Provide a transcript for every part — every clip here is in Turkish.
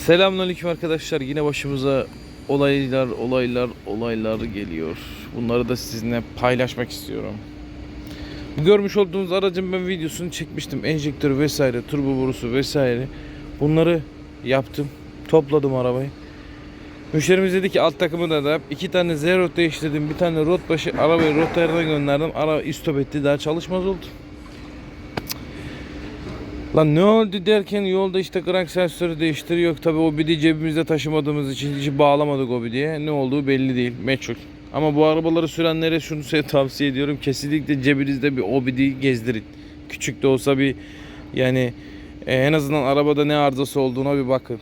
Selamünaleyküm arkadaşlar. Yine başımıza olaylar, olaylar, olaylar geliyor. Bunları da sizinle paylaşmak istiyorum. Görmüş olduğunuz aracın ben videosunu çekmiştim. Enjektör vesaire, turbo borusu vesaire. Bunları yaptım. Topladım arabayı. Müşterimiz dedi ki alt takımı da yap. İki tane Z rot değiştirdim. Bir tane rot başı arabayı rot ayarına gönderdim. Araba istop etti. Daha çalışmaz oldu. Lan ne oldu derken yolda işte krank sensörü değiştiriyor. Tabi o bidi cebimizde taşımadığımız için hiç bağlamadık o bidiye. Ne olduğu belli değil. Meçhul. Ama bu arabaları sürenlere şunu size tavsiye ediyorum. Kesinlikle cebinizde bir OBD'yi gezdirin. Küçük de olsa bir yani e, en azından arabada ne arızası olduğuna bir bakın.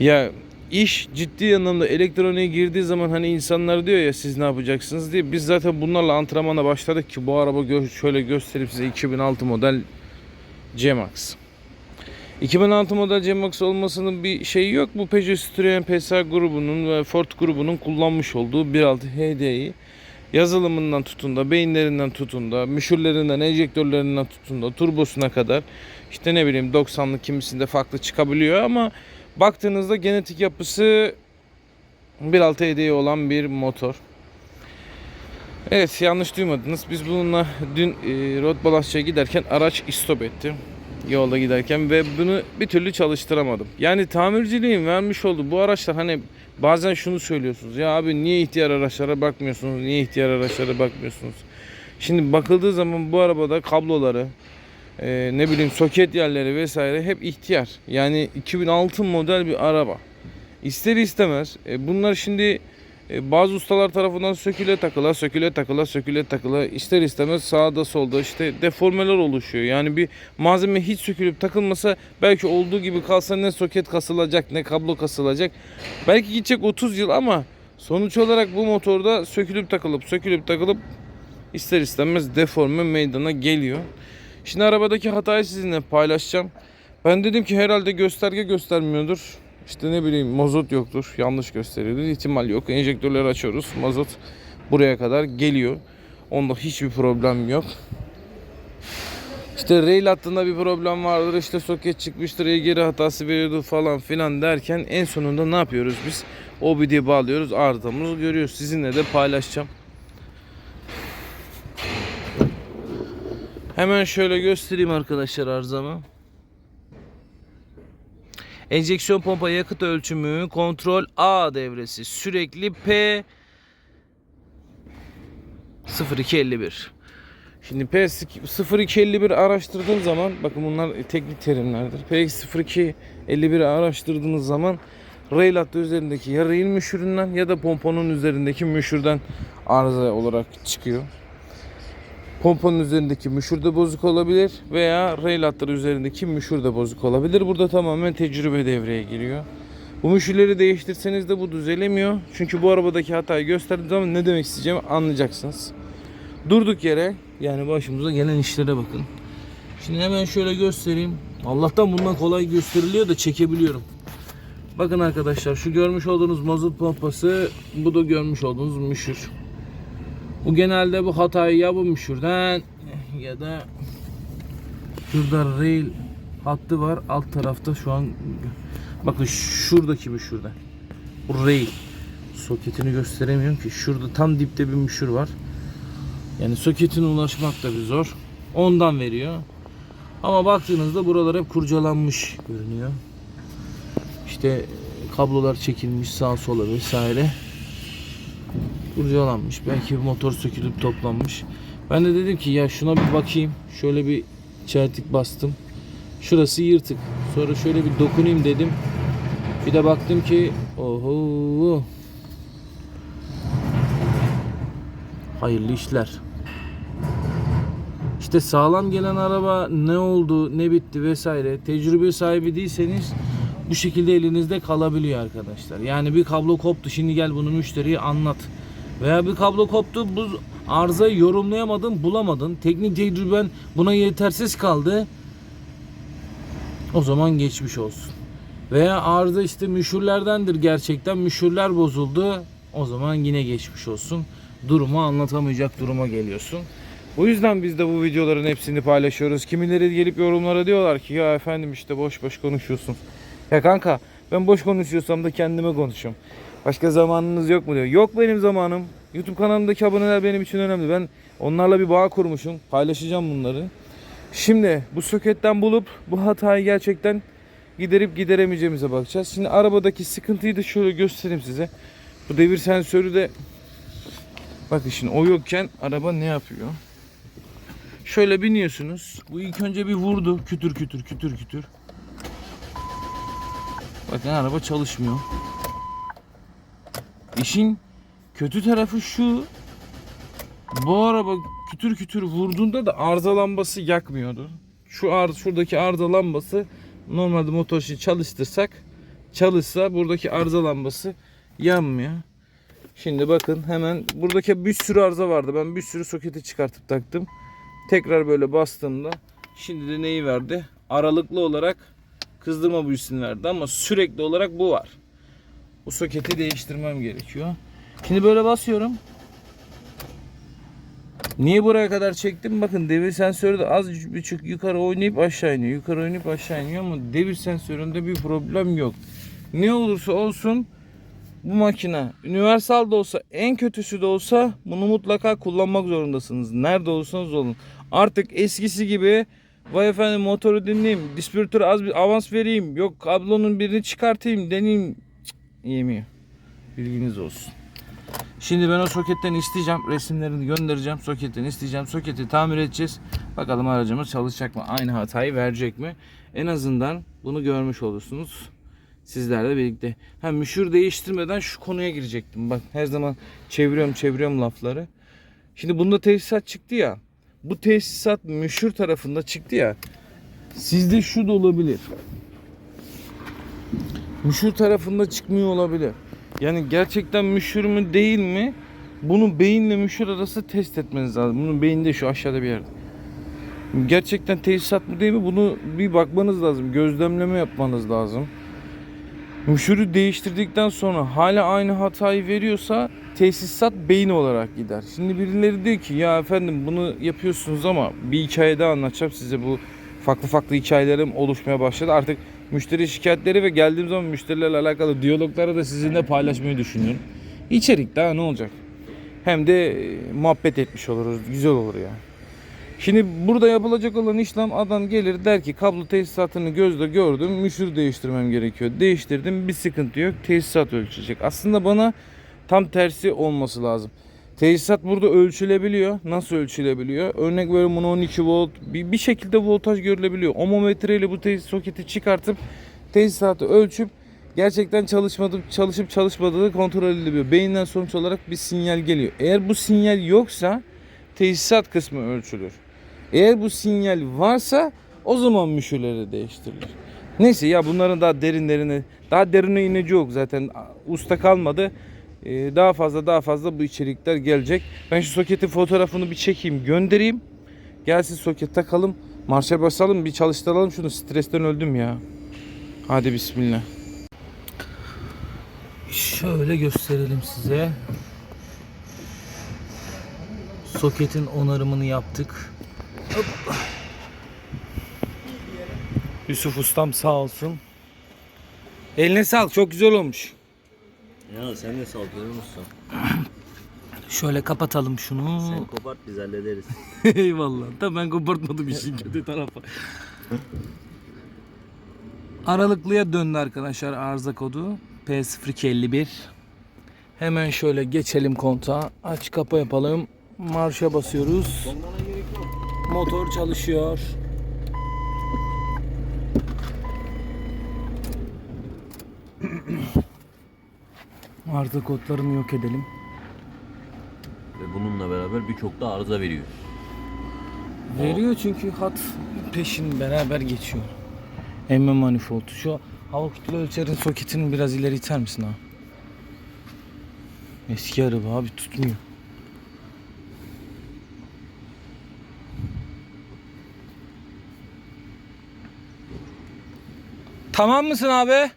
Ya iş ciddi anlamda elektroniğe girdiği zaman hani insanlar diyor ya siz ne yapacaksınız diye. Biz zaten bunlarla antrenmana başladık ki bu araba gö- şöyle gösterip size 2006 model C-Max. 2006 model C-Max olmasının bir şeyi yok. Bu Peugeot Citroen PSA grubunun ve Ford grubunun kullanmış olduğu 1.6 HD'yi yazılımından tutun da, beyinlerinden tutun da, müşürlerinden, enjektörlerinden tutun da, turbosuna kadar işte ne bileyim 90'lık kimisinde farklı çıkabiliyor ama baktığınızda genetik yapısı 1.6 HD'ye olan bir motor. Evet yanlış duymadınız. Biz bununla dün e, road balansçıya giderken araç istop etti. Yolda giderken ve bunu bir türlü çalıştıramadım. Yani tamirciliğin vermiş olduğu bu araçlar hani bazen şunu söylüyorsunuz. Ya abi niye ihtiyar araçlara bakmıyorsunuz? Niye ihtiyar araçlara bakmıyorsunuz? Şimdi bakıldığı zaman bu arabada kabloları, e, ne bileyim soket yerleri vesaire hep ihtiyar. Yani 2006 model bir araba. İster istemez e, bunlar şimdi bazı ustalar tarafından söküle takıla, söküle takıla, söküle takıla ister istemez sağda solda işte deformeler oluşuyor. Yani bir malzeme hiç sökülüp takılmasa belki olduğu gibi kalsa ne soket kasılacak ne kablo kasılacak. Belki gidecek 30 yıl ama sonuç olarak bu motorda sökülüp takılıp sökülüp takılıp ister istemez deforme meydana geliyor. Şimdi arabadaki hatayı sizinle paylaşacağım. Ben dedim ki herhalde gösterge göstermiyordur. İşte ne bileyim mazot yoktur. Yanlış gösteriyordur. İhtimal yok. Enjektörleri açıyoruz. Mazot buraya kadar geliyor. Onda hiçbir problem yok. İşte rail hattında bir problem vardır. İşte soket çıkmıştır. geri hatası veriyordu falan filan derken en sonunda ne yapıyoruz biz? OBD'ye bağlıyoruz. Arızamızı görüyoruz. Sizinle de paylaşacağım. Hemen şöyle göstereyim arkadaşlar arızamı. Enjeksiyon pompa yakıt ölçümü kontrol A devresi sürekli P 0251. Şimdi P0251 araştırdığım zaman bakın bunlar teknik terimlerdir. P0251 araştırdığınız zaman rail hattı üzerindeki ya rail müşüründen ya da pompanın üzerindeki müşürden arıza olarak çıkıyor. Pompanın üzerindeki müşür de bozuk olabilir veya rail hatları üzerindeki müşür de bozuk olabilir. Burada tamamen tecrübe devreye giriyor. Bu müşürleri değiştirseniz de bu düzelemiyor. Çünkü bu arabadaki hatayı gösterdiğim zaman ne demek isteyeceğimi anlayacaksınız. Durduk yere yani başımıza gelen işlere bakın. Şimdi hemen şöyle göstereyim. Allah'tan bundan kolay gösteriliyor da çekebiliyorum. Bakın arkadaşlar şu görmüş olduğunuz mazot pompası bu da görmüş olduğunuz müşür. Bu genelde bu hatayı ya bu müşürden ya da şurada rail hattı var. Alt tarafta şu an bakın şuradaki müşürden. Bu rail soketini gösteremiyorum ki. Şurada tam dipte bir müşür var. Yani soketine ulaşmak da bir zor. Ondan veriyor. Ama baktığınızda buralar hep kurcalanmış görünüyor. İşte kablolar çekilmiş sağa sola vesaire kurcalanmış. Belki bir motor sökülüp toplanmış. Ben de dedim ki ya şuna bir bakayım. Şöyle bir çeltik bastım. Şurası yırtık. Sonra şöyle bir dokunayım dedim. Bir de baktım ki oho. Hayırlı işler. İşte sağlam gelen araba ne oldu, ne bitti vesaire. Tecrübe sahibi değilseniz bu şekilde elinizde kalabiliyor arkadaşlar. Yani bir kablo koptu. Şimdi gel bunu müşteriye anlat. Veya bir kablo koptu. Bu arızayı yorumlayamadın, bulamadın. Teknik tecrüben buna yetersiz kaldı. O zaman geçmiş olsun. Veya arıza işte müşürlerdendir gerçekten. Müşürler bozuldu. O zaman yine geçmiş olsun. Durumu anlatamayacak duruma geliyorsun. O yüzden biz de bu videoların hepsini paylaşıyoruz. Kimileri gelip yorumlara diyorlar ki ya efendim işte boş boş konuşuyorsun. Ya kanka ben boş konuşuyorsam da kendime konuşuyorum. Başka zamanınız yok mu diyor. Yok benim zamanım. YouTube kanalımdaki aboneler benim için önemli. Ben onlarla bir bağ kurmuşum. Paylaşacağım bunları. Şimdi bu soketten bulup bu hatayı gerçekten giderip gideremeyeceğimize bakacağız. Şimdi arabadaki sıkıntıyı da şöyle göstereyim size. Bu devir sensörü de bakın şimdi o yokken araba ne yapıyor? Şöyle biniyorsunuz. Bu ilk önce bir vurdu. Kütür kütür kütür kütür. Bakın araba çalışmıyor. İşin kötü tarafı şu. Bu araba kütür kütür vurduğunda da arıza lambası yakmıyordu. Şu ar şuradaki arıza lambası normalde motor için çalıştırsak çalışsa buradaki arıza lambası yanmıyor. Şimdi bakın hemen buradaki bir sürü arıza vardı. Ben bir sürü soketi çıkartıp taktım. Tekrar böyle bastığımda şimdi de neyi verdi? Aralıklı olarak kızdırma büyüsünü verdi ama sürekli olarak bu var. Bu soketi değiştirmem gerekiyor. Şimdi böyle basıyorum. Niye buraya kadar çektim? Bakın devir sensörü de az buçuk yukarı oynayıp aşağı iniyor. Yukarı oynayıp aşağı iniyor ama devir sensöründe bir problem yok. Ne olursa olsun bu makine universal da olsa en kötüsü de olsa bunu mutlaka kullanmak zorundasınız. Nerede olursanız olun. Artık eskisi gibi vay efendim motoru dinleyeyim, distribütörü az bir avans vereyim, yok kablonun birini çıkartayım, deneyeyim. Yemiyor. Bilginiz olsun. Şimdi ben o soketten isteyeceğim. Resimlerini göndereceğim. Soketten isteyeceğim. Soketi tamir edeceğiz. Bakalım aracımız çalışacak mı? Aynı hatayı verecek mi? En azından bunu görmüş olursunuz. Sizlerle birlikte. Ha müşür değiştirmeden şu konuya girecektim. Bak her zaman çeviriyorum çeviriyorum lafları. Şimdi bunda tesisat çıktı ya. Bu tesisat müşür tarafında çıktı ya. Sizde şu da olabilir. Müşür tarafında çıkmıyor olabilir. Yani gerçekten müşür mü değil mi? Bunu beyinle müşür arası test etmeniz lazım. Bunun beyinde şu aşağıda bir yerde. Gerçekten tesisat mı değil mi? Bunu bir bakmanız lazım. Gözlemleme yapmanız lazım. Müşürü değiştirdikten sonra hala aynı hatayı veriyorsa tesisat beyin olarak gider. Şimdi birileri diyor ki ya efendim bunu yapıyorsunuz ama bir hikaye daha anlatacağım size bu farklı farklı hikayelerim oluşmaya başladı. Artık müşteri şikayetleri ve geldiğim zaman müşterilerle alakalı diyalogları da sizinle paylaşmayı düşünüyorum. İçerik daha ne olacak? Hem de e, muhabbet etmiş oluruz. Güzel olur ya. Şimdi burada yapılacak olan işlem adam gelir der ki kablo tesisatını gözle gördüm müşür değiştirmem gerekiyor. Değiştirdim bir sıkıntı yok tesisat ölçecek. Aslında bana tam tersi olması lazım. Tesisat burada ölçülebiliyor. Nasıl ölçülebiliyor? Örnek veriyorum bunu 12 volt bir, bir şekilde voltaj görülebiliyor. Omometreyle bu tesis soketi çıkartıp tesisatı ölçüp gerçekten çalışmadı, çalışıp çalışmadığı kontrol ediliyor. Beyinden sonuç olarak bir sinyal geliyor. Eğer bu sinyal yoksa tesisat kısmı ölçülür. Eğer bu sinyal varsa o zaman müşürleri değiştirilir. Neyse ya bunların daha derinlerine daha derine inici yok zaten usta kalmadı. Ee, daha fazla daha fazla bu içerikler gelecek. Ben şu soketin fotoğrafını bir çekeyim göndereyim. Gelsin soket takalım. Marşa basalım bir çalıştıralım şunu stresten öldüm ya. Hadi bismillah. Şöyle gösterelim size. Soketin onarımını yaptık. Hop. Yusuf ustam sağ olsun. Eline sağlık çok güzel olmuş. Ya sen de saldırır mısın? Şöyle kapatalım şunu. Sen kopart biz hallederiz. Eyvallah. Tabii ben kopartmadım işin kötü tarafı. Aralıklıya döndü arkadaşlar arıza kodu. P0251. Hemen şöyle geçelim kontağa. Aç kapa yapalım. Marşa basıyoruz. Motor çalışıyor. Arıza kodlarını yok edelim. Ve bununla beraber birçok da arıza veriyor. Veriyor çünkü hat peşin beraber geçiyor. Emme manifoldu. Şu hava kütle ölçerin soketini biraz ileri iter misin ha? Eski araba abi tutmuyor. Tamam mısın abi?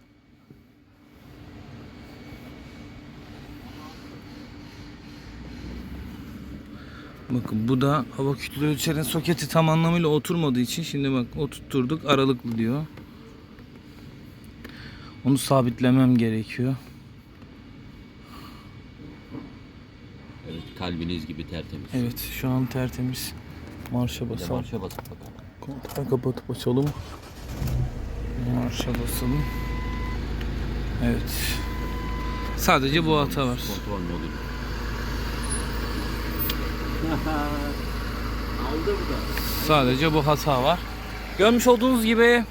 Bakın bu da hava kütle ölçerin soketi tam anlamıyla oturmadığı için şimdi bak oturtturduk aralıklı diyor. Onu sabitlemem gerekiyor. Evet kalbiniz gibi tertemiz. Evet şu an tertemiz. Marşa basalım. marşa basıp bakalım. Kontağı kapatıp açalım. Marşa basalım. Evet. Sadece bu hata var. Kontrol olur? Aldı bu da. Sadece bu hata var. Görmüş olduğunuz gibi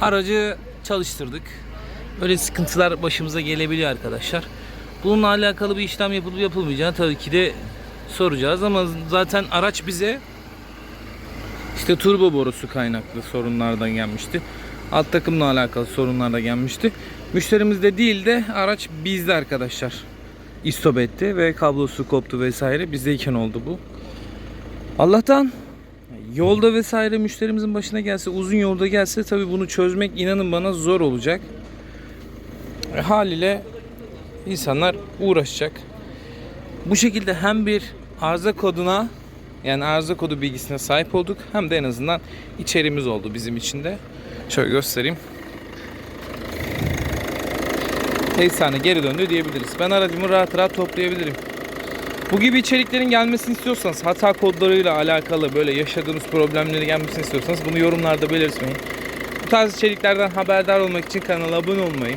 aracı çalıştırdık. Böyle sıkıntılar başımıza gelebiliyor arkadaşlar. Bununla alakalı bir işlem yapılıp yapılmayacağını tabii ki de soracağız ama zaten araç bize işte turbo borusu kaynaklı sorunlardan gelmişti. Alt takımla alakalı sorunlar da gelmişti. Müşterimizde değil de araç bizde arkadaşlar. İstop etti ve kablosu koptu vesaire. Bizdeyken oldu bu. Allah'tan yolda vesaire müşterimizin başına gelse, uzun yolda gelse tabii bunu çözmek inanın bana zor olacak. E, haliyle insanlar uğraşacak. Bu şekilde hem bir arıza koduna yani arıza kodu bilgisine sahip olduk hem de en azından içerimiz oldu bizim için de. Şöyle göstereyim. Efsane geri döndü diyebiliriz. Ben aracımı rahat rahat toplayabilirim. Bu gibi içeriklerin gelmesini istiyorsanız, hata kodlarıyla alakalı böyle yaşadığınız problemleri gelmesini istiyorsanız bunu yorumlarda belirtmeyin. Bu tarz içeriklerden haberdar olmak için kanala abone olmayı,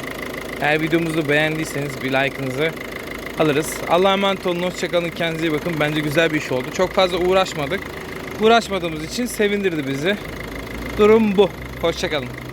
eğer videomuzu beğendiyseniz bir like'ınızı alırız. Allah'a emanet olun, hoşçakalın, kendinize iyi bakın. Bence güzel bir iş oldu. Çok fazla uğraşmadık. Uğraşmadığımız için sevindirdi bizi. Durum bu. Hoşçakalın.